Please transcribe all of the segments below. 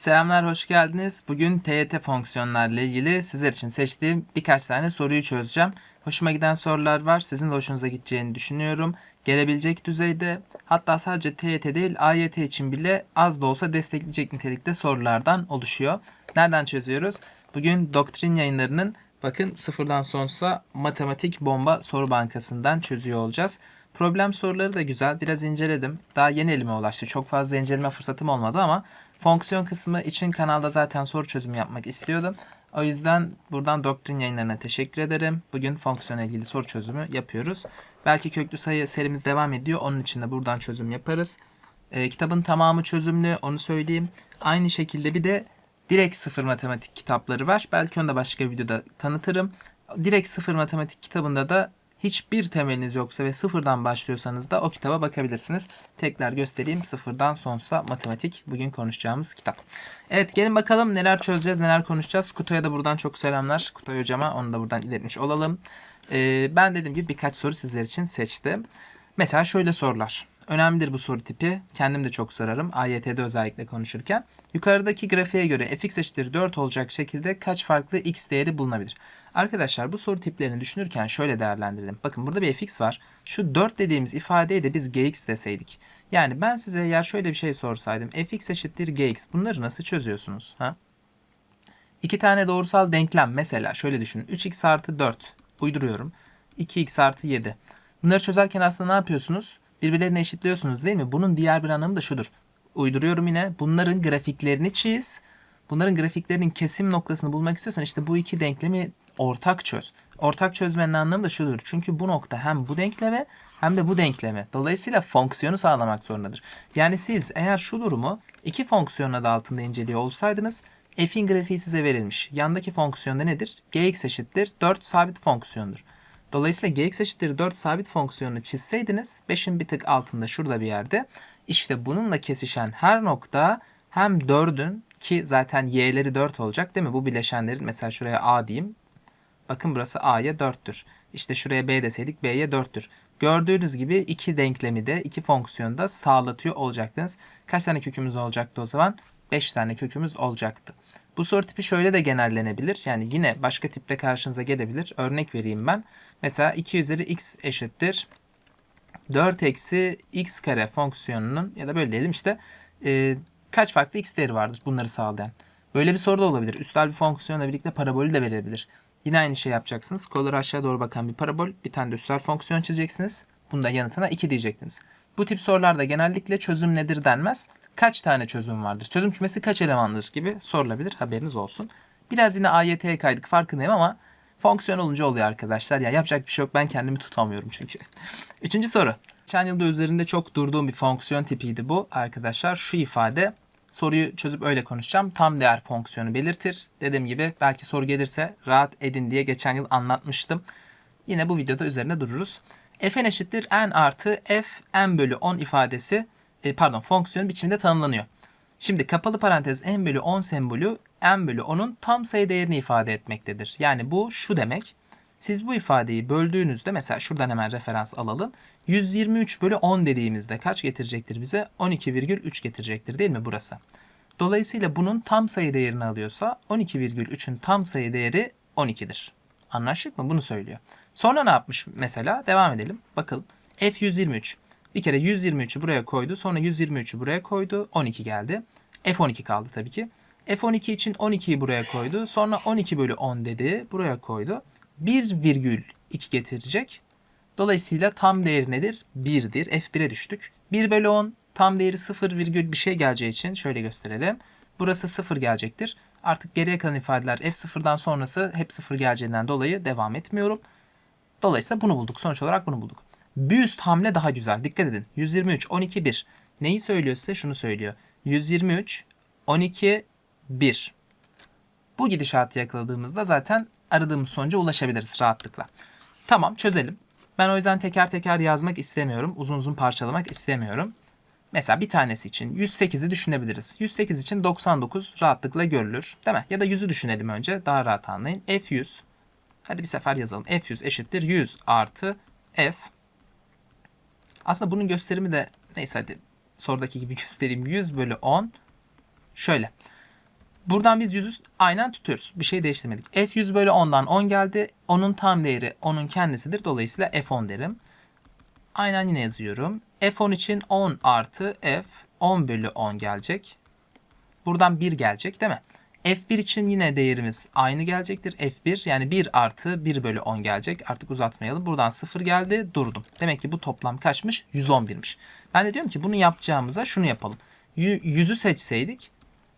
Selamlar, hoş geldiniz. Bugün TYT fonksiyonlarla ilgili sizler için seçtiğim birkaç tane soruyu çözeceğim. Hoşuma giden sorular var. Sizin de hoşunuza gideceğini düşünüyorum. Gelebilecek düzeyde hatta sadece TYT değil AYT için bile az da olsa destekleyecek nitelikte sorulardan oluşuyor. Nereden çözüyoruz? Bugün doktrin yayınlarının bakın sıfırdan sonsuza matematik bomba soru bankasından çözüyor olacağız. Problem soruları da güzel. Biraz inceledim. Daha yeni elime ulaştı. Çok fazla inceleme fırsatım olmadı ama fonksiyon kısmı için kanalda zaten soru çözümü yapmak istiyordum. O yüzden buradan doktrin yayınlarına teşekkür ederim. Bugün fonksiyonla ilgili soru çözümü yapıyoruz. Belki köklü sayı serimiz devam ediyor. Onun için de buradan çözüm yaparız. Ee, kitabın tamamı çözümlü onu söyleyeyim. Aynı şekilde bir de direkt sıfır matematik kitapları var. Belki onu da başka videoda tanıtırım. Direkt sıfır matematik kitabında da hiçbir temeliniz yoksa ve sıfırdan başlıyorsanız da o kitaba bakabilirsiniz. Tekrar göstereyim sıfırdan sonsuza matematik bugün konuşacağımız kitap. Evet gelin bakalım neler çözeceğiz neler konuşacağız. Kutay'a da buradan çok selamlar. Kutay hocama onu da buradan iletmiş olalım. Ee, ben dediğim gibi birkaç soru sizler için seçtim. Mesela şöyle sorular. Önemlidir bu soru tipi. Kendim de çok sorarım. AYT'de özellikle konuşurken. Yukarıdaki grafiğe göre fx eşittir 4 olacak şekilde kaç farklı x değeri bulunabilir? Arkadaşlar bu soru tiplerini düşünürken şöyle değerlendirelim. Bakın burada bir fx var. Şu 4 dediğimiz ifadeye de biz gx deseydik. Yani ben size eğer şöyle bir şey sorsaydım. fx eşittir gx. Bunları nasıl çözüyorsunuz? Ha? İki tane doğrusal denklem mesela şöyle düşünün. 3x artı 4 uyduruyorum. 2x artı 7. Bunları çözerken aslında ne yapıyorsunuz? Birbirlerine eşitliyorsunuz değil mi? Bunun diğer bir anlamı da şudur. Uyduruyorum yine. Bunların grafiklerini çiz. Bunların grafiklerinin kesim noktasını bulmak istiyorsan işte bu iki denklemi ortak çöz. Ortak çözmenin anlamı da şudur. Çünkü bu nokta hem bu denkleme hem de bu denkleme. Dolayısıyla fonksiyonu sağlamak zorundadır. Yani siz eğer şu durumu iki fonksiyon adı altında inceliyor olsaydınız f'in grafiği size verilmiş. Yandaki fonksiyonda nedir? gx eşittir 4 sabit fonksiyondur. Dolayısıyla gx eşittir 4 sabit fonksiyonunu çizseydiniz 5'in bir tık altında şurada bir yerde işte bununla kesişen her nokta hem 4'ün ki zaten y'leri 4 olacak değil mi? Bu bileşenlerin mesela şuraya a diyeyim. Bakın burası a'ya 4'tür. İşte şuraya b deseydik b'ye 4'tür. Gördüğünüz gibi iki denklemi de iki fonksiyonu da sağlatıyor olacaktınız. Kaç tane kökümüz olacaktı o zaman? 5 tane kökümüz olacaktı. Bu soru tipi şöyle de genellenebilir. Yani yine başka tipte karşınıza gelebilir. Örnek vereyim ben. Mesela 2 üzeri x eşittir 4 eksi x kare fonksiyonunun ya da böyle diyelim işte e, kaç farklı x değeri vardır bunları sağlayan. Böyle bir soru da olabilir. Üstel bir fonksiyonla birlikte parabolü de verebilir. Yine aynı şey yapacaksınız. Kolları aşağı doğru bakan bir parabol. Bir tane de üstel fonksiyon çizeceksiniz. Bunda yanıtına 2 diyecektiniz. Bu tip sorularda genellikle çözüm nedir denmez. Kaç tane çözüm vardır? Çözüm kümesi kaç elemandır gibi sorulabilir. Haberiniz olsun. Biraz yine AYT'ye kaydık farkındayım ama fonksiyon olunca oluyor arkadaşlar. Ya yapacak bir şey yok. Ben kendimi tutamıyorum çünkü. Üçüncü soru. Geçen yılda üzerinde çok durduğum bir fonksiyon tipiydi bu arkadaşlar. Şu ifade soruyu çözüp öyle konuşacağım. Tam değer fonksiyonu belirtir. Dediğim gibi belki soru gelirse rahat edin diye geçen yıl anlatmıştım. Yine bu videoda üzerine dururuz. fn eşittir n artı f n bölü 10 ifadesi e, pardon fonksiyon biçiminde tanımlanıyor. Şimdi kapalı parantez n bölü 10 sembolü n bölü 10'un tam sayı değerini ifade etmektedir. Yani bu şu demek. Siz bu ifadeyi böldüğünüzde mesela şuradan hemen referans alalım. 123 bölü 10 dediğimizde kaç getirecektir bize? 12,3 getirecektir değil mi burası? Dolayısıyla bunun tam sayı değerini alıyorsa 12,3'ün tam sayı değeri 12'dir. Anlaştık mı? Bunu söylüyor. Sonra ne yapmış mesela? Devam edelim. Bakalım. F123. Bir kere 123'ü buraya koydu. Sonra 123'ü buraya koydu. 12 geldi. F12 kaldı tabii ki. F12 için 12'yi buraya koydu. Sonra 12 bölü 10 dedi. Buraya koydu. 1,2 getirecek. Dolayısıyla tam değeri nedir? 1'dir. F1'e düştük. 1 bölü 10 tam değeri 0, bir şey geleceği için şöyle gösterelim. Burası 0 gelecektir. Artık geriye kalan ifadeler F0'dan sonrası hep 0 geleceğinden dolayı devam etmiyorum. Dolayısıyla bunu bulduk. Sonuç olarak bunu bulduk. Bir üst hamle daha güzel. Dikkat edin. 123, 12, 1. Neyi söylüyor size? Şunu söylüyor. 123, 12, 1. Bu gidişatı yakaladığımızda zaten aradığımız sonuca ulaşabiliriz rahatlıkla. Tamam çözelim. Ben o yüzden teker teker yazmak istemiyorum. Uzun uzun parçalamak istemiyorum. Mesela bir tanesi için 108'i düşünebiliriz. 108 için 99 rahatlıkla görülür. Değil mi? Ya da 100'ü düşünelim önce. Daha rahat anlayın. F100. Hadi bir sefer yazalım. F100 eşittir 100 artı F. Aslında bunun gösterimi de neyse hadi sorudaki gibi göstereyim. 100 bölü 10 şöyle. Buradan biz 100'ü aynen tutuyoruz. Bir şey değiştirmedik. F100 bölü 10'dan 10 geldi. Onun tam değeri onun kendisidir. Dolayısıyla F10 derim. Aynen yine yazıyorum. F10 için 10 artı F 10 bölü 10 gelecek. Buradan 1 gelecek değil mi? F1 için yine değerimiz aynı gelecektir. F1 yani 1 artı 1 bölü 10 gelecek. Artık uzatmayalım. Buradan 0 geldi durdum. Demek ki bu toplam kaçmış? 111'miş. Ben de diyorum ki bunu yapacağımıza şunu yapalım. 100'ü seçseydik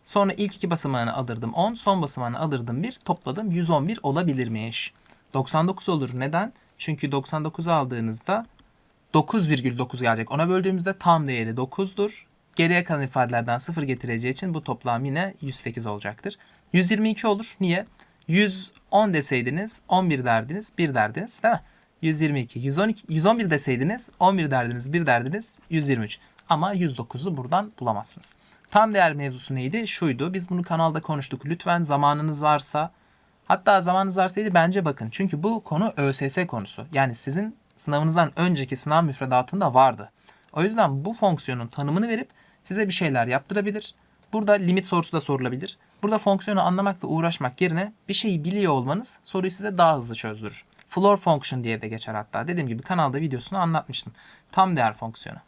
sonra ilk iki basamağını alırdım 10 son basamağını alırdım 1 topladım 111 olabilirmiş. 99 olur. Neden? Çünkü 99 aldığınızda 9,9 gelecek. Ona böldüğümüzde tam değeri 9'dur. Geriye kalan ifadelerden 0 getireceği için bu toplam yine 108 olacaktır. 122 olur. Niye? 110 deseydiniz 11 derdiniz 1 derdiniz değil mi? 122. 112, 111 deseydiniz 11 derdiniz 1 derdiniz 123. Ama 109'u buradan bulamazsınız. Tam değer mevzusu neydi? Şuydu. Biz bunu kanalda konuştuk. Lütfen zamanınız varsa hatta zamanınız varsaydı bence bakın. Çünkü bu konu ÖSS konusu. Yani sizin sınavınızdan önceki sınav müfredatında vardı. O yüzden bu fonksiyonun tanımını verip size bir şeyler yaptırabilir. Burada limit sorusu da sorulabilir. Burada fonksiyonu anlamakla uğraşmak yerine bir şeyi biliyor olmanız soruyu size daha hızlı çözdürür. Floor function diye de geçer hatta. Dediğim gibi kanalda videosunu anlatmıştım. Tam değer fonksiyonu.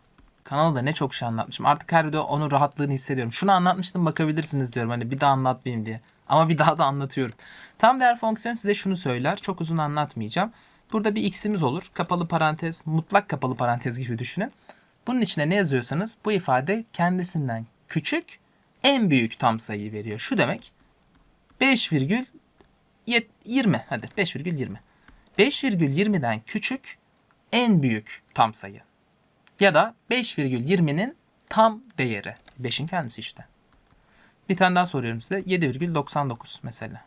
Kanalda ne çok şey anlatmışım. Artık her video onun rahatlığını hissediyorum. Şunu anlatmıştım bakabilirsiniz diyorum. Hani bir daha anlatmayayım diye. Ama bir daha da anlatıyorum. Tam değer fonksiyonu size şunu söyler. Çok uzun anlatmayacağım. Burada bir x'imiz olur. Kapalı parantez, mutlak kapalı parantez gibi düşünün. Bunun içine ne yazıyorsanız bu ifade kendisinden küçük en büyük tam sayıyı veriyor. Şu demek 5,20 hadi 5,20. 5,20'den küçük en büyük tam sayı. Ya da 5,20'nin tam değeri. 5'in kendisi işte. Bir tane daha soruyorum size. 7,99 mesela.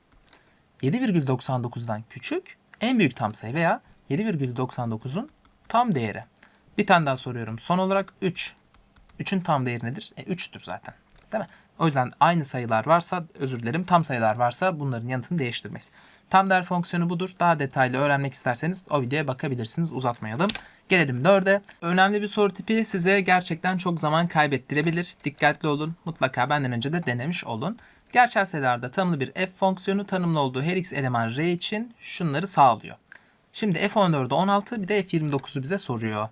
7,99'dan küçük en büyük tam sayı veya 7,99'un tam değeri. Bir tane daha soruyorum. Son olarak 3. 3'ün tam değeri nedir? E, 3'tür zaten. Değil mi? O yüzden aynı sayılar varsa, özür dilerim tam sayılar varsa bunların yanıtını değiştirmeyiz. Tam değer fonksiyonu budur. Daha detaylı öğrenmek isterseniz o videoya bakabilirsiniz. Uzatmayalım. Gelelim 4'e. Önemli bir soru tipi size gerçekten çok zaman kaybettirebilir. Dikkatli olun. Mutlaka benden önce de denemiş olun. Gerçel sayılarda tanımlı bir f fonksiyonu tanımlı olduğu her x eleman r için şunları sağlıyor. Şimdi f14'ü 16 bir de f29'u bize soruyor.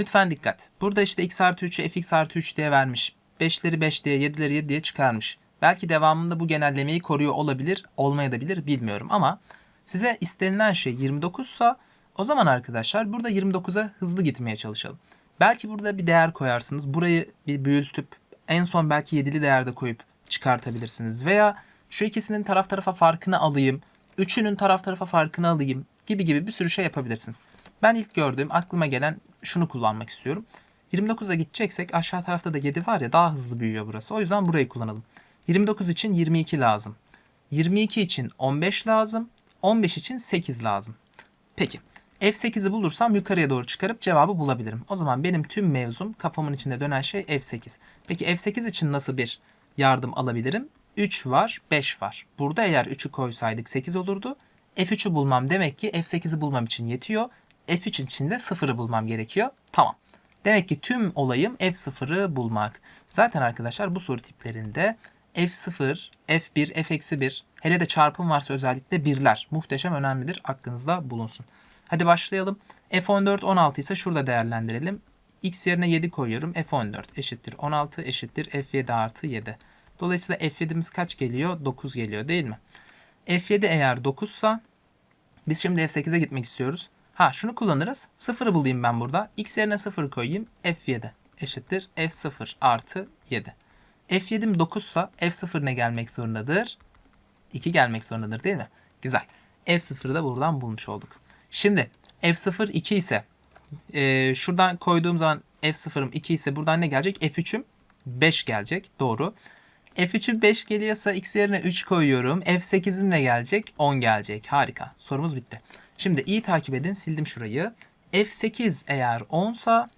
Lütfen dikkat. Burada işte x artı 3'ü fx artı 3 diye vermiş. 5'leri 5 diye 7'leri 7 diye çıkarmış. Belki devamında bu genellemeyi koruyor olabilir, olmayabilir bilmiyorum ama size istenilen şey 29 sa o zaman arkadaşlar burada 29'a hızlı gitmeye çalışalım. Belki burada bir değer koyarsınız. Burayı bir büyütüp en son belki 7'li değerde koyup çıkartabilirsiniz. Veya şu ikisinin taraf tarafa farkını alayım. Üçünün taraf tarafa farkını alayım gibi gibi bir sürü şey yapabilirsiniz. Ben ilk gördüğüm aklıma gelen şunu kullanmak istiyorum. 29'a gideceksek aşağı tarafta da 7 var ya daha hızlı büyüyor burası. O yüzden burayı kullanalım. 29 için 22 lazım. 22 için 15 lazım. 15 için 8 lazım. Peki. F8'i bulursam yukarıya doğru çıkarıp cevabı bulabilirim. O zaman benim tüm mevzum kafamın içinde dönen şey F8. Peki F8 için nasıl bir yardım alabilirim? 3 var, 5 var. Burada eğer 3'ü koysaydık 8 olurdu. F3'ü bulmam demek ki F8'i bulmam için yetiyor. F3 için de 0'ı bulmam gerekiyor. Tamam. Demek ki tüm olayım F0'ı bulmak. Zaten arkadaşlar bu soru tiplerinde F0, F1, F-1 hele de çarpım varsa özellikle birler. Muhteşem önemlidir. Aklınızda bulunsun. Hadi başlayalım. F14 16 ise şurada değerlendirelim. X yerine 7 koyuyorum. F14 eşittir 16 eşittir F7 artı 7. Dolayısıyla F7'miz kaç geliyor? 9 geliyor değil mi? F7 eğer 9 sa biz şimdi F8'e gitmek istiyoruz. Ha şunu kullanırız. 0'ı bulayım ben burada. X yerine 0 koyayım. F7 eşittir F0 artı 7. F7'm 9 sa F0 ne gelmek zorundadır? 2 gelmek zorundadır değil mi? Güzel. F0'ı da buradan bulmuş olduk. Şimdi F0 2 ise e, şuradan koyduğum zaman F0'ım 2 ise buradan ne gelecek? F3'üm 5 gelecek. Doğru. F3'üm 5 geliyorsa x yerine 3 koyuyorum. F8'im ne gelecek? 10 gelecek. Harika. Sorumuz bitti. Şimdi iyi takip edin. Sildim şurayı. F8 eğer 10 sa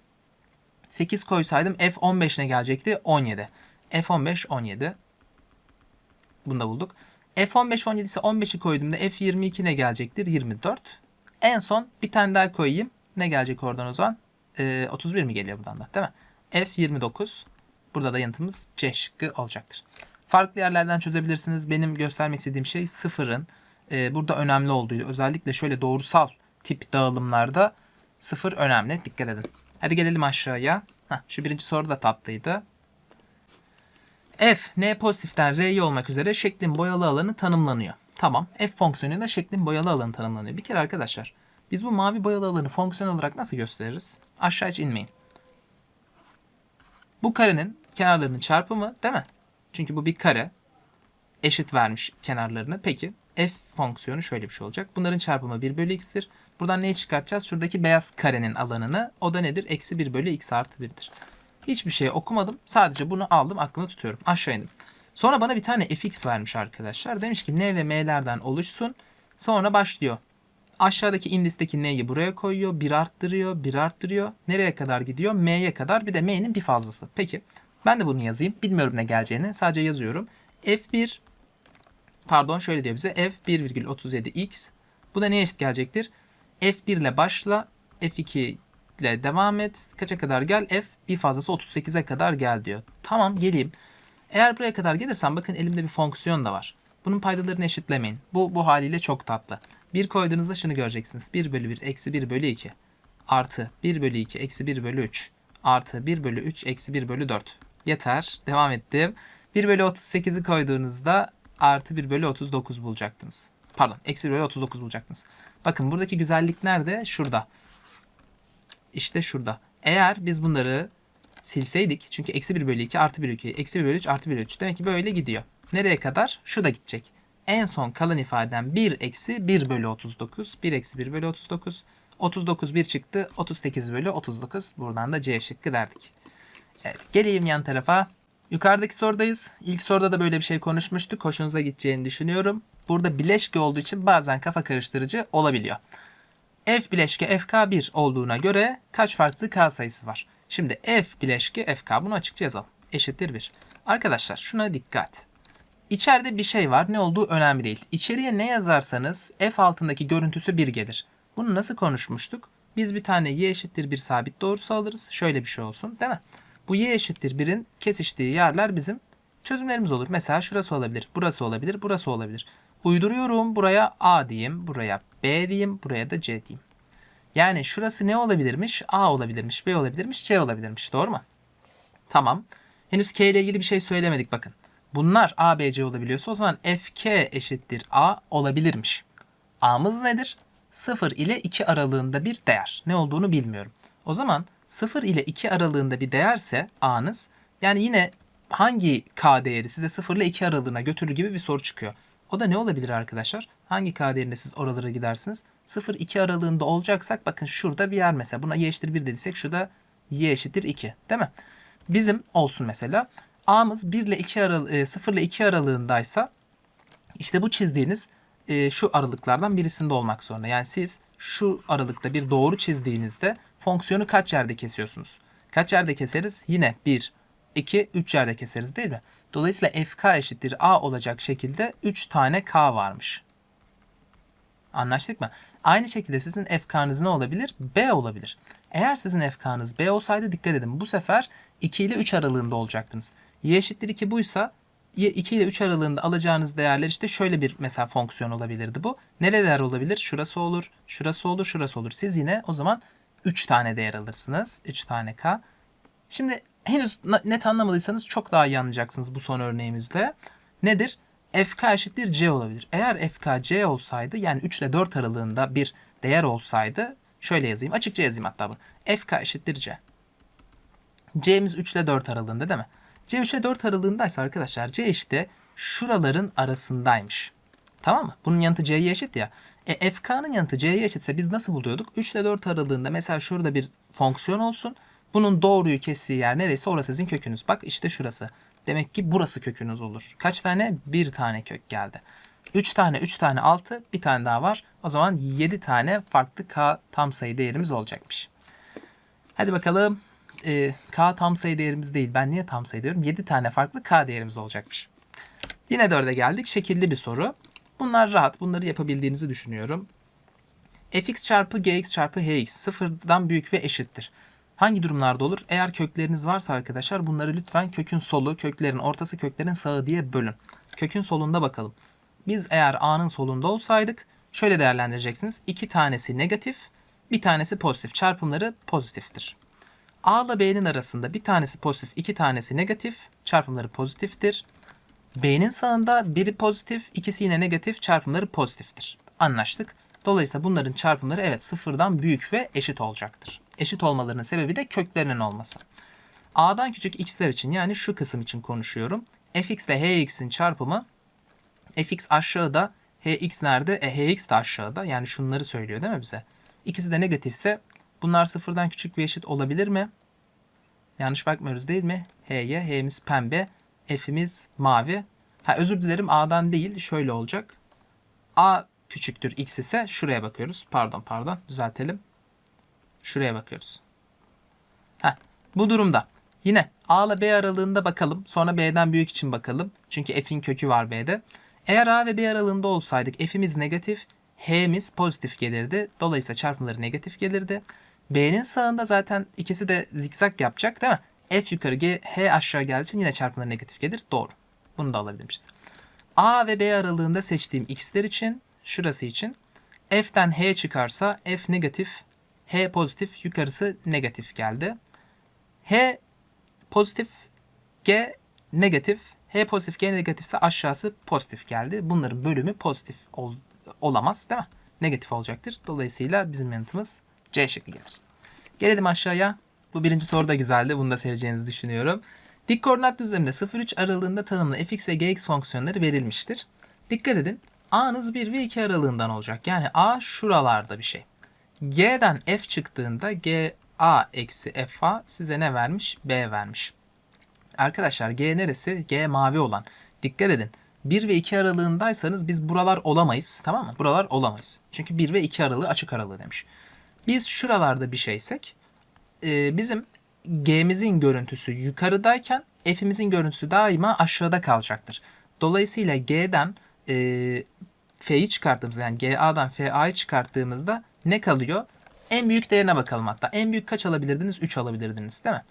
8 koysaydım F15 ne gelecekti? 17. F15 17. Bunu da bulduk. F15 17 ise 15'i koyduğumda F22 ne gelecektir? 24. En son bir tane daha koyayım. Ne gelecek oradan o zaman? Ee, 31 mi geliyor buradan da değil mi? F29. Burada da yanıtımız C şıkkı olacaktır. Farklı yerlerden çözebilirsiniz. Benim göstermek istediğim şey sıfırın e, burada önemli olduğu. Özellikle şöyle doğrusal tip dağılımlarda sıfır önemli. Dikkat edin. Hadi gelelim aşağıya. Heh, şu birinci soru da tatlıydı. F, N pozitiften R'ye olmak üzere şeklin boyalı alanı tanımlanıyor. Tamam. F fonksiyonuyla şeklin boyalı alanı tanımlanıyor. Bir kere arkadaşlar biz bu mavi boyalı alanı fonksiyon olarak nasıl gösteririz? Aşağı hiç inmeyin. Bu karenin kenarlarının çarpımı değil mi? Çünkü bu bir kare. Eşit vermiş kenarlarını. Peki f fonksiyonu şöyle bir şey olacak. Bunların çarpımı 1 bölü x'tir. Buradan neyi çıkartacağız? Şuradaki beyaz karenin alanını. O da nedir? Eksi 1 bölü x artı 1'dir. Hiçbir şey okumadım. Sadece bunu aldım aklımda tutuyorum. Aşağı indim. Sonra bana bir tane fx vermiş arkadaşlar. Demiş ki n ve m'lerden oluşsun. Sonra başlıyor. Aşağıdaki indisteki n'yi buraya koyuyor. 1 arttırıyor. 1 arttırıyor. Nereye kadar gidiyor? m'ye kadar. Bir de m'nin bir fazlası. Peki. Ben de bunu yazayım. Bilmiyorum ne geleceğini. Sadece yazıyorum. f1 pardon şöyle diyor bize f1,37x bu da neye eşit gelecektir? f1 ile başla f2 ile devam et kaça kadar gel f bir fazlası 38'e kadar gel diyor. Tamam geleyim. Eğer buraya kadar gelirsen bakın elimde bir fonksiyon da var. Bunun paydalarını eşitlemeyin. Bu bu haliyle çok tatlı. 1 koyduğunuzda şunu göreceksiniz. 1 bölü 1 eksi 1 bölü 2 artı 1 bölü 2 eksi 1 bölü 3 artı 1 bölü 3 eksi 1 bölü 4. Yeter. Devam ettim. 1 bölü 38'i koyduğunuzda artı 1 bölü 39 bulacaktınız. Pardon eksi 1 bölü 39 bulacaktınız. Bakın buradaki güzellik nerede? Şurada. İşte şurada. Eğer biz bunları silseydik çünkü eksi 1 bölü 2 artı 1 bölü 2 eksi 1 bölü 3 artı 1 bölü 3 demek ki böyle gidiyor. Nereye kadar? Şu da gidecek. En son kalan ifadem 1 eksi 1 bölü 39. 1 eksi 1 bölü 39. 39 1 çıktı. 38 bölü 39. Buradan da C şıkkı derdik. Evet geleyim yan tarafa. Yukarıdaki sorudayız. İlk soruda da böyle bir şey konuşmuştuk. Hoşunuza gideceğini düşünüyorum. Burada bileşke olduğu için bazen kafa karıştırıcı olabiliyor. F bileşke FK1 olduğuna göre kaç farklı K sayısı var? Şimdi F bileşke FK bunu açıkça yazalım. Eşittir 1. Arkadaşlar şuna dikkat. İçeride bir şey var. Ne olduğu önemli değil. İçeriye ne yazarsanız F altındaki görüntüsü 1 gelir. Bunu nasıl konuşmuştuk? Biz bir tane y eşittir bir sabit doğrusu alırız. Şöyle bir şey olsun değil mi? Bu y eşittir 1'in kesiştiği yerler bizim çözümlerimiz olur. Mesela şurası olabilir, burası olabilir, burası olabilir. Uyduruyorum. Buraya A diyeyim, buraya B diyeyim, buraya da C diyeyim. Yani şurası ne olabilirmiş? A olabilirmiş, B olabilirmiş, C olabilirmiş. Doğru mu? Tamam. Henüz K ile ilgili bir şey söylemedik bakın. Bunlar A, B, C olabiliyorsa o zaman FK eşittir A olabilirmiş. A'mız nedir? 0 ile 2 aralığında bir değer. Ne olduğunu bilmiyorum. O zaman 0 ile 2 aralığında bir değerse A'nız yani yine hangi K değeri size 0 ile 2 aralığına götürür gibi bir soru çıkıyor. O da ne olabilir arkadaşlar? Hangi K değerinde siz oralara gidersiniz? 0-2 aralığında olacaksak bakın şurada bir yer mesela. Buna y eşittir 1 dediysek şurada y eşittir 2 değil mi? Bizim olsun mesela. A'mız 1 ile 2 aral 0 ile 2 aralığındaysa işte bu çizdiğiniz e, şu aralıklardan birisinde olmak zorunda. Yani siz şu aralıkta bir doğru çizdiğinizde fonksiyonu kaç yerde kesiyorsunuz? Kaç yerde keseriz? Yine 1, 2, 3 yerde keseriz değil mi? Dolayısıyla fk eşittir a olacak şekilde 3 tane k varmış. Anlaştık mı? Aynı şekilde sizin fk'nız ne olabilir? b olabilir. Eğer sizin fk'nız b olsaydı dikkat edin. Bu sefer 2 ile 3 aralığında olacaktınız. y eşittir 2 buysa 2 ile 3 aralığında alacağınız değerler işte şöyle bir mesela fonksiyon olabilirdi bu. Nereler olabilir? Şurası olur, şurası olur, şurası olur. Siz yine o zaman 3 tane değer alırsınız. 3 tane k. Şimdi henüz net anlamadıysanız çok daha iyi anlayacaksınız bu son örneğimizde. Nedir? fk eşittir c olabilir. Eğer fk c olsaydı yani 3 ile 4 aralığında bir değer olsaydı şöyle yazayım. Açıkça yazayım hatta bu. fk eşittir c. c'miz 3 ile 4 aralığında değil mi? C 3 ile 4 aralığındaysa arkadaşlar C işte şuraların arasındaymış. Tamam mı? Bunun yanıtı C'ye eşit ya. E FK'nın yanıtı C'ye eşitse biz nasıl buluyorduk? 3 ile 4 aralığında mesela şurada bir fonksiyon olsun. Bunun doğruyu kestiği yer neresi? Orası sizin kökünüz. Bak işte şurası. Demek ki burası kökünüz olur. Kaç tane? Bir tane kök geldi. 3 tane, 3 tane 6, bir tane daha var. O zaman 7 tane farklı K tam sayı değerimiz olacakmış. Hadi bakalım e, K tam sayı değerimiz değil. Ben niye tam sayı diyorum? 7 tane farklı K değerimiz olacakmış. Yine 4'e geldik. Şekilli bir soru. Bunlar rahat. Bunları yapabildiğinizi düşünüyorum. fx çarpı gx çarpı hx sıfırdan büyük ve eşittir. Hangi durumlarda olur? Eğer kökleriniz varsa arkadaşlar bunları lütfen kökün solu, köklerin ortası, köklerin sağı diye bölün. Kökün solunda bakalım. Biz eğer A'nın solunda olsaydık şöyle değerlendireceksiniz. İki tanesi negatif, bir tanesi pozitif. Çarpımları pozitiftir. A ile B'nin arasında bir tanesi pozitif, iki tanesi negatif. Çarpımları pozitiftir. B'nin sağında biri pozitif, ikisi yine negatif. Çarpımları pozitiftir. Anlaştık. Dolayısıyla bunların çarpımları evet sıfırdan büyük ve eşit olacaktır. Eşit olmalarının sebebi de köklerinin olması. A'dan küçük x'ler için yani şu kısım için konuşuyorum. fx ile hx'in çarpımı fx aşağıda, hx nerede? E, hx de aşağıda. Yani şunları söylüyor değil mi bize? İkisi de negatifse bunlar sıfırdan küçük ve eşit olabilir mi? Yanlış bakmıyoruz değil mi? H'ye, H'miz pembe, F'imiz mavi. Ha özür dilerim A'dan değil şöyle olacak. A küçüktür X ise şuraya bakıyoruz. Pardon pardon düzeltelim. Şuraya bakıyoruz. Heh, bu durumda yine A ile B aralığında bakalım. Sonra B'den büyük için bakalım. Çünkü F'in kökü var B'de. Eğer A ve B aralığında olsaydık F'imiz negatif, H'miz pozitif gelirdi. Dolayısıyla çarpımları negatif gelirdi. B'nin sağında zaten ikisi de zikzak yapacak değil mi? F yukarı, G, H aşağı geldiği için yine çarpımları negatif gelir. Doğru. Bunu da alabiliriz. A ve B aralığında seçtiğim x'ler için, şurası için F'den H çıkarsa F negatif, H pozitif, yukarısı negatif geldi. H pozitif, G negatif, H pozitif, G negatifse aşağısı pozitif geldi. Bunların bölümü pozitif ol- olamaz değil mi? Negatif olacaktır. Dolayısıyla bizim yanıtımız C şıkkı gelir. Gelelim aşağıya. Bu birinci soru da güzeldi. Bunu da seveceğinizi düşünüyorum. Dik koordinat düzleminde 0-3 aralığında tanımlı fx ve gx fonksiyonları verilmiştir. Dikkat edin. A'nız 1 ve 2 aralığından olacak. Yani A şuralarda bir şey. G'den f çıktığında g a eksi fa size ne vermiş? B vermiş. Arkadaşlar G neresi? G mavi olan. Dikkat edin. 1 ve 2 aralığındaysanız biz buralar olamayız. Tamam mı? Buralar olamayız. Çünkü 1 ve 2 aralığı açık aralığı demiş. Biz şuralarda bir şeysek e, bizim G'mizin görüntüsü yukarıdayken F'imizin görüntüsü daima aşağıda kalacaktır. Dolayısıyla G'den e, F'yi çıkarttığımızda yani GA'dan FA'yı çıkarttığımızda ne kalıyor? En büyük değerine bakalım hatta. En büyük kaç alabilirdiniz? 3 alabilirdiniz değil mi?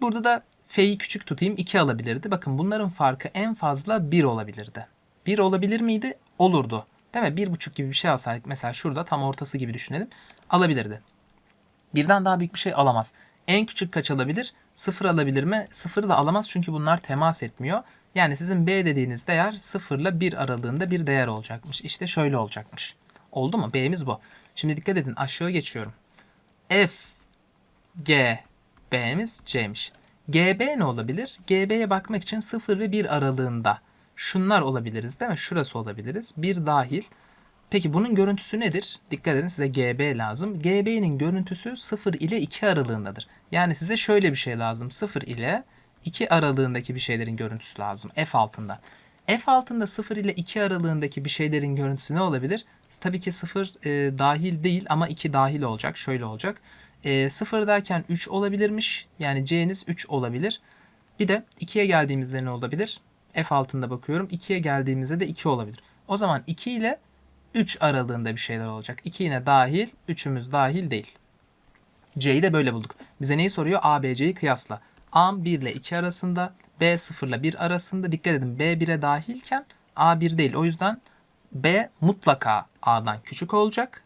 Burada da F'yi küçük tutayım 2 alabilirdi. Bakın bunların farkı en fazla 1 olabilirdi. 1 olabilir miydi? Olurdu. Değil mi? 1,5 gibi bir şey alsaydık mesela şurada tam ortası gibi düşünelim. Alabilirdi. Birden daha büyük bir şey alamaz. En küçük kaç alabilir? 0 alabilir mi? 0 da alamaz çünkü bunlar temas etmiyor. Yani sizin B dediğiniz değer 0 ile 1 aralığında bir değer olacakmış. İşte şöyle olacakmış. Oldu mu? B'miz bu. Şimdi dikkat edin aşağı geçiyorum. F, G, B'miz C'miş. GB ne olabilir? GB'ye bakmak için 0 ve 1 aralığında. Şunlar olabiliriz değil mi? Şurası olabiliriz. 1 dahil. Peki bunun görüntüsü nedir? Dikkat edin size GB lazım. GB'nin görüntüsü 0 ile 2 aralığındadır. Yani size şöyle bir şey lazım. 0 ile 2 aralığındaki bir şeylerin görüntüsü lazım. F altında. F altında 0 ile 2 aralığındaki bir şeylerin görüntüsü ne olabilir? Tabii ki 0 e, dahil değil ama 2 dahil olacak. Şöyle olacak. E, 0 derken 3 olabilirmiş. Yani C'niz 3 olabilir. Bir de 2'ye geldiğimizde ne olabilir? F altında bakıyorum. 2'ye geldiğimizde de 2 olabilir. O zaman 2 ile 3 aralığında bir şeyler olacak. 2 yine dahil, 3'ümüz dahil değil. C'yi de böyle bulduk. Bize neyi soruyor? A, B, C'yi kıyasla. A 1 ile 2 arasında, B 0 ile 1 arasında. Dikkat edin B 1'e dahilken A 1 değil. O yüzden B mutlaka A'dan küçük olacak.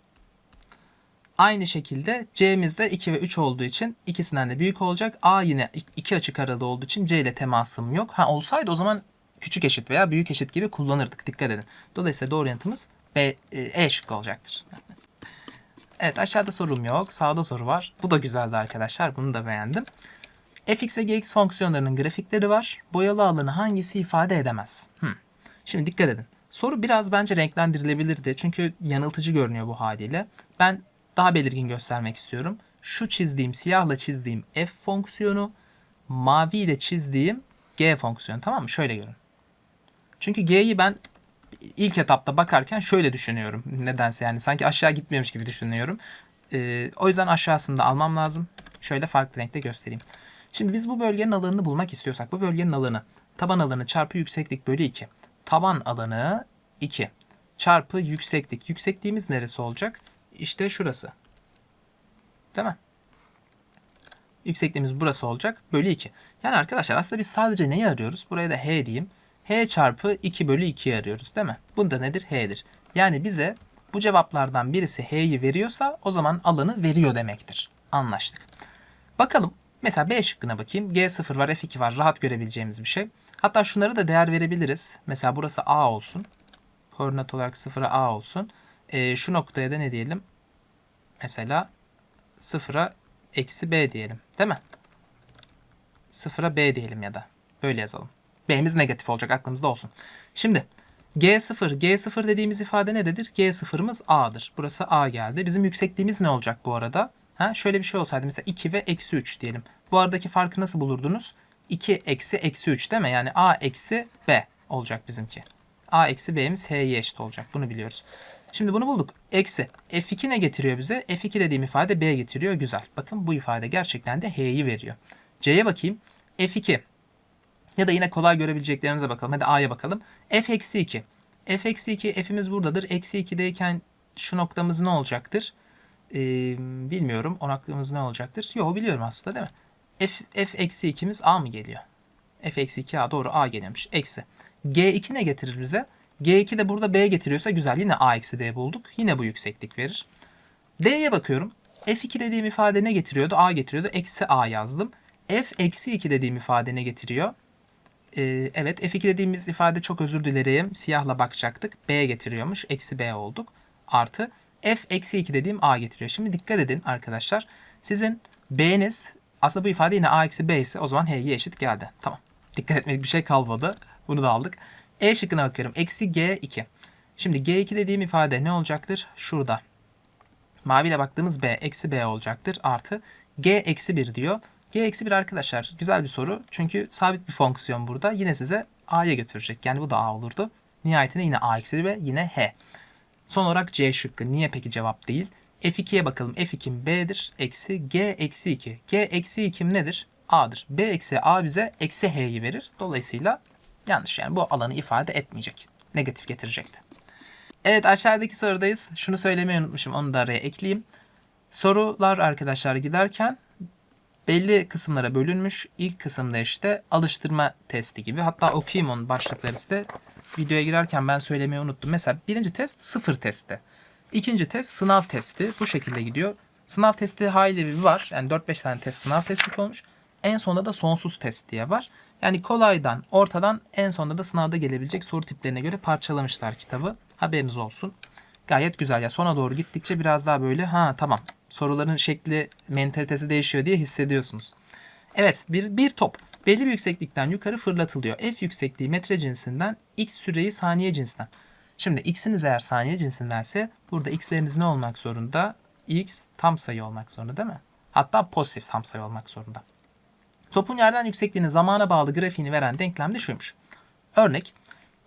Aynı şekilde C'miz de 2 ve 3 olduğu için ikisinden de büyük olacak. A yine 2 açık aralığı olduğu için C ile temasım yok. Ha olsaydı o zaman küçük eşit veya büyük eşit gibi kullanırdık. Dikkat edin. Dolayısıyla doğru yanıtımız B, e, E şıkkı olacaktır. Evet aşağıda sorum yok. Sağda soru var. Bu da güzeldi arkadaşlar. Bunu da beğendim. fx ve gx fonksiyonlarının grafikleri var. Boyalı alanı hangisi ifade edemez? Hmm. Şimdi dikkat edin. Soru biraz bence renklendirilebilirdi. Çünkü yanıltıcı görünüyor bu haliyle. Ben daha belirgin göstermek istiyorum. Şu çizdiğim, siyahla çizdiğim f fonksiyonu, mavi ile çizdiğim g fonksiyonu. Tamam mı? Şöyle görün. Çünkü g'yi ben ilk etapta bakarken şöyle düşünüyorum. Nedense yani sanki aşağı gitmiyormuş gibi düşünüyorum. Ee, o yüzden aşağısında almam lazım. Şöyle farklı renkte göstereyim. Şimdi biz bu bölgenin alanını bulmak istiyorsak bu bölgenin alanı taban alanı çarpı yükseklik bölü 2. Taban alanı 2 çarpı yükseklik. Yüksekliğimiz neresi olacak? İşte şurası. Değil mi? Yüksekliğimiz burası olacak. Bölü 2. Yani arkadaşlar aslında biz sadece neyi arıyoruz? Buraya da h diyeyim. H çarpı 2 bölü 2'yi arıyoruz değil mi? Bunda nedir? h'dir. Yani bize bu cevaplardan birisi h'yi veriyorsa o zaman alanı veriyor demektir. Anlaştık. Bakalım. Mesela B şıkkına bakayım. G0 var, F2 var. Rahat görebileceğimiz bir şey. Hatta şunları da değer verebiliriz. Mesela burası A olsun. Koordinat olarak 0'a A olsun. Ee, şu noktaya da ne diyelim? Mesela 0'a eksi B diyelim. Değil mi? 0'a B diyelim ya da. Böyle yazalım. B'miz negatif olacak aklımızda olsun. Şimdi G0, G0 dediğimiz ifade neredir? G0'ımız A'dır. Burası A geldi. Bizim yüksekliğimiz ne olacak bu arada? Ha, şöyle bir şey olsaydı mesela 2 ve eksi 3 diyelim. Bu aradaki farkı nasıl bulurdunuz? 2 eksi eksi 3 değil mi? Yani A eksi B olacak bizimki. A eksi B'miz H'ye eşit olacak. Bunu biliyoruz. Şimdi bunu bulduk. Eksi. F2 ne getiriyor bize? F2 dediğim ifade B getiriyor. Güzel. Bakın bu ifade gerçekten de H'yi veriyor. C'ye bakayım. F2. Ya da yine kolay görebileceklerinize bakalım. Hadi A'ya bakalım. F eksi 2. F eksi 2 F'imiz buradadır. Eksi 2'deyken şu noktamız ne olacaktır? Ee, bilmiyorum. O noktamız ne olacaktır? Yok biliyorum aslında değil mi? F, F eksi 2'miz A mı geliyor? F eksi 2 A doğru A geliyormuş. Eksi. G2 ne getirir bize? G2 de burada B getiriyorsa güzel. Yine A eksi B bulduk. Yine bu yükseklik verir. D'ye bakıyorum. F2 dediğim ifade ne getiriyordu? A getiriyordu. Eksi A yazdım. F eksi 2 dediğim ifade ne getiriyor? Ee, evet F2 dediğimiz ifade çok özür dilerim. Siyahla bakacaktık. B getiriyormuş. Eksi B olduk. Artı F eksi 2 dediğim A getiriyor. Şimdi dikkat edin arkadaşlar. Sizin B'niz aslında bu ifade yine A eksi B ise o zaman H'ye eşit geldi. Tamam. Dikkat etmedik bir şey kalmadı. Bunu da aldık. E şıkkına bakıyorum. Eksi G2. Şimdi G2 dediğim ifade ne olacaktır? Şurada. Maviyle baktığımız B eksi B olacaktır. Artı G eksi 1 diyor. G eksi 1 arkadaşlar güzel bir soru. Çünkü sabit bir fonksiyon burada. Yine size A'ya götürecek. Yani bu da A olurdu. Nihayetinde yine A eksi 1 ve yine H. Son olarak C şıkkı. Niye peki cevap değil? F2'ye bakalım. F2'm B'dir. Eksi G eksi 2. G eksi 2'm nedir? A'dır. B eksi A bize eksi H'yi verir. Dolayısıyla yanlış yani bu alanı ifade etmeyecek. Negatif getirecekti. Evet aşağıdaki sorudayız. Şunu söylemeyi unutmuşum. Onu da araya ekleyeyim. Sorular arkadaşlar giderken belli kısımlara bölünmüş. İlk kısımda işte alıştırma testi gibi. Hatta okuyayım onun başlıkları size. Videoya girerken ben söylemeyi unuttum. Mesela birinci test sıfır testi. İkinci test sınav testi. Bu şekilde gidiyor. Sınav testi hayli bir var. Yani 4-5 tane test sınav testi konmuş. En sonunda da sonsuz test diye var. Yani kolaydan, ortadan en sonunda da sınavda gelebilecek soru tiplerine göre parçalamışlar kitabı. Haberiniz olsun. Gayet güzel ya. Sona doğru gittikçe biraz daha böyle ha tamam soruların şekli, mentalitesi değişiyor diye hissediyorsunuz. Evet bir, bir top belli bir yükseklikten yukarı fırlatılıyor. F yüksekliği metre cinsinden, x süreyi saniye cinsinden. Şimdi x'iniz eğer saniye cinsindense burada x'leriniz ne olmak zorunda? x tam sayı olmak zorunda değil mi? Hatta pozitif tam sayı olmak zorunda. Topun yerden yüksekliğini zamana bağlı grafiğini veren denklem de şuymuş. Örnek,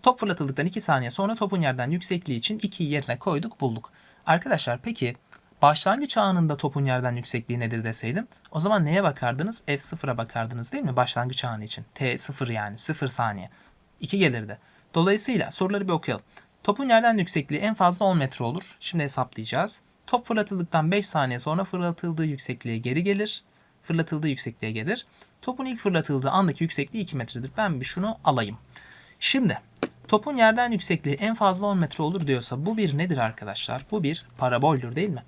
top fırlatıldıktan 2 saniye sonra topun yerden yüksekliği için 2'yi yerine koyduk bulduk. Arkadaşlar peki başlangıç anında topun yerden yüksekliği nedir deseydim o zaman neye bakardınız? F0'a bakardınız değil mi başlangıç anı için? T0 yani 0 saniye. 2 gelirdi. Dolayısıyla soruları bir okuyalım. Topun yerden yüksekliği en fazla 10 metre olur. Şimdi hesaplayacağız. Top fırlatıldıktan 5 saniye sonra fırlatıldığı yüksekliğe geri gelir. Fırlatıldığı yüksekliğe gelir. Topun ilk fırlatıldığı andaki yüksekliği 2 metredir. Ben bir şunu alayım. Şimdi topun yerden yüksekliği en fazla 10 metre olur diyorsa bu bir nedir arkadaşlar? Bu bir paraboldür değil mi?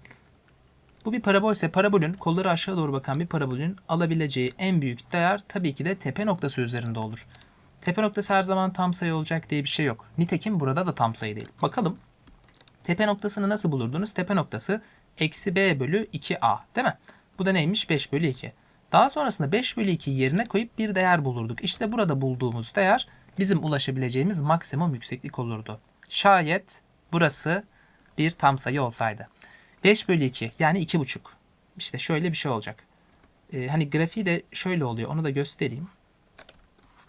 Bu bir parabol ise parabolün kolları aşağı doğru bakan bir parabolün alabileceği en büyük değer tabii ki de tepe noktası üzerinde olur. Tepe noktası her zaman tam sayı olacak diye bir şey yok. Nitekim burada da tam sayı değil. Bakalım tepe noktasını nasıl bulurdunuz? Tepe noktası eksi b bölü 2a değil mi? Bu da neymiş? 5 bölü 2. Daha sonrasında 5 bölü 2'yi yerine koyup bir değer bulurduk. İşte burada bulduğumuz değer bizim ulaşabileceğimiz maksimum yükseklik olurdu. Şayet burası bir tam sayı olsaydı. 5 bölü 2 yani 2,5. İşte şöyle bir şey olacak. Ee, hani grafiği de şöyle oluyor. Onu da göstereyim.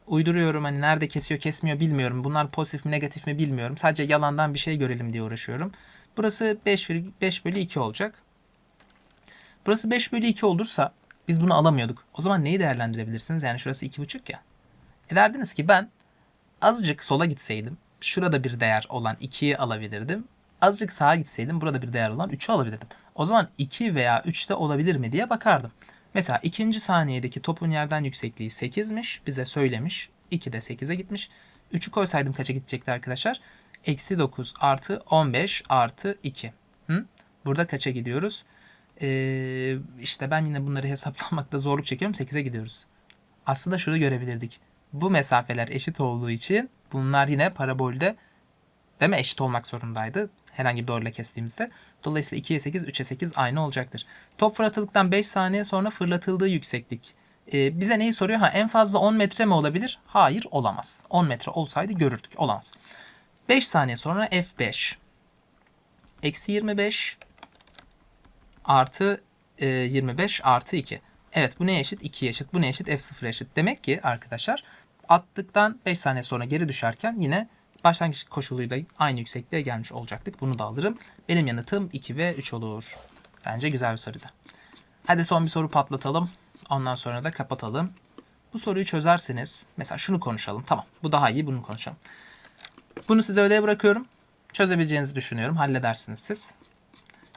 Uyduruyorum hani nerede kesiyor kesmiyor bilmiyorum. Bunlar pozitif mi negatif mi bilmiyorum. Sadece yalandan bir şey görelim diye uğraşıyorum. Burası 5, 5 bölü 2 olacak. Burası 5 bölü 2 olursa biz bunu alamıyorduk. O zaman neyi değerlendirebilirsiniz? Yani şurası 2,5 ya. E derdiniz ki ben azıcık sola gitseydim şurada bir değer olan 2'yi alabilirdim. Azıcık sağa gitseydim burada bir değer olan 3'ü alabilirdim. O zaman 2 veya 3'te olabilir mi diye bakardım. Mesela ikinci saniyedeki topun yerden yüksekliği 8'miş. Bize söylemiş. 2 de 8'e gitmiş. 3'ü koysaydım kaça gidecekti arkadaşlar? Eksi 9 artı 15 artı 2. Hı? Burada kaça gidiyoruz? Ee, işte ben yine bunları hesaplamakta zorluk çekiyorum. 8'e gidiyoruz. Aslında şunu görebilirdik. Bu mesafeler eşit olduğu için bunlar yine parabolde değil mi? Eşit olmak zorundaydı. Herhangi bir doğruyla kestiğimizde. Dolayısıyla 2'ye 8, 3'e 8 aynı olacaktır. Top fırlatıldıktan 5 saniye sonra fırlatıldığı yükseklik. Ee, bize neyi soruyor? Ha en fazla 10 metre mi olabilir? Hayır olamaz. 10 metre olsaydı görürdük. Olamaz. 5 saniye sonra F5. Eksi 25 artı e, 25 artı 2. Evet bu neye eşit? 2'ye eşit. Bu neye eşit? F0 eşit. Demek ki arkadaşlar attıktan 5 saniye sonra geri düşerken yine başlangıç koşuluyla aynı yüksekliğe gelmiş olacaktık. Bunu da alırım. Benim yanıtım 2 ve 3 olur. Bence güzel bir soruydu. Hadi son bir soru patlatalım. Ondan sonra da kapatalım. Bu soruyu çözerseniz mesela şunu konuşalım. Tamam bu daha iyi bunu konuşalım. Bunu size ödeye bırakıyorum. Çözebileceğinizi düşünüyorum. Halledersiniz siz.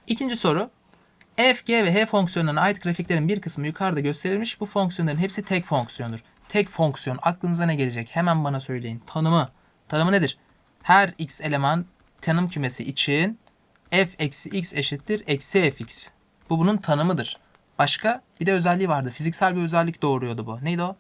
İkinci soru. F, G ve H fonksiyonlarına ait grafiklerin bir kısmı yukarıda gösterilmiş. Bu fonksiyonların hepsi tek fonksiyondur. Tek fonksiyon aklınıza ne gelecek? Hemen bana söyleyin. Tanımı. Tanımı nedir? Her x eleman tanım kümesi için f eksi x eşittir eksi fx. Bu bunun tanımıdır. Başka bir de özelliği vardı. Fiziksel bir özellik doğuruyordu bu. Neydi o?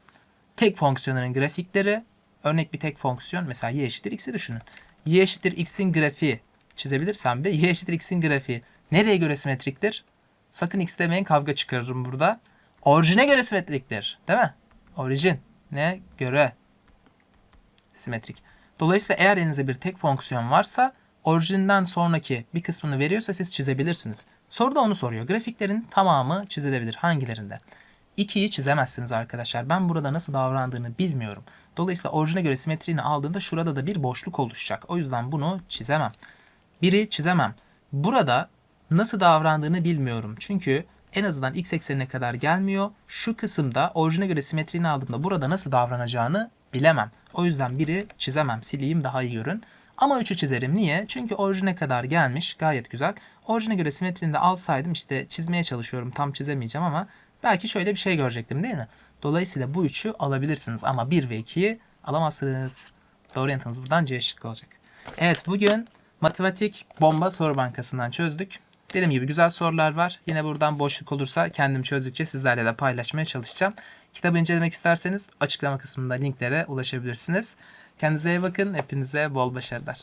Tek fonksiyonların grafikleri. Örnek bir tek fonksiyon. Mesela y eşittir x'i düşünün. y eşittir x'in grafiği çizebilirsem bir y eşittir x'in grafiği nereye göre simetriktir? Sakın x demeyin kavga çıkarırım burada. Orijine göre simetriktir. Değil mi? Orijin ne göre simetrik. Dolayısıyla eğer elinizde bir tek fonksiyon varsa orijinden sonraki bir kısmını veriyorsa siz çizebilirsiniz. Soruda onu soruyor. Grafiklerin tamamı çizilebilir. Hangilerinde? 2'yi çizemezsiniz arkadaşlar. Ben burada nasıl davrandığını bilmiyorum. Dolayısıyla orijine göre simetriğini aldığında şurada da bir boşluk oluşacak. O yüzden bunu çizemem. Biri çizemem. Burada nasıl davrandığını bilmiyorum. Çünkü en azından x eksenine kadar gelmiyor. Şu kısımda orijine göre simetriğini aldığımda burada nasıl davranacağını bilemem. O yüzden biri çizemem. Sileyim daha iyi görün. Ama 3'ü çizerim. Niye? Çünkü orijine kadar gelmiş. Gayet güzel. Orijine göre simetrini de alsaydım işte çizmeye çalışıyorum. Tam çizemeyeceğim ama belki şöyle bir şey görecektim değil mi? Dolayısıyla bu 3'ü alabilirsiniz ama 1 ve 2'yi alamazsınız. Doğru yanıtınız buradan C şıkkı olacak. Evet bugün matematik bomba soru bankasından çözdük. Dediğim gibi güzel sorular var. Yine buradan boşluk olursa kendim çözdükçe sizlerle de paylaşmaya çalışacağım. Kitabı incelemek isterseniz açıklama kısmında linklere ulaşabilirsiniz. Kendinize iyi bakın. Hepinize bol başarılar.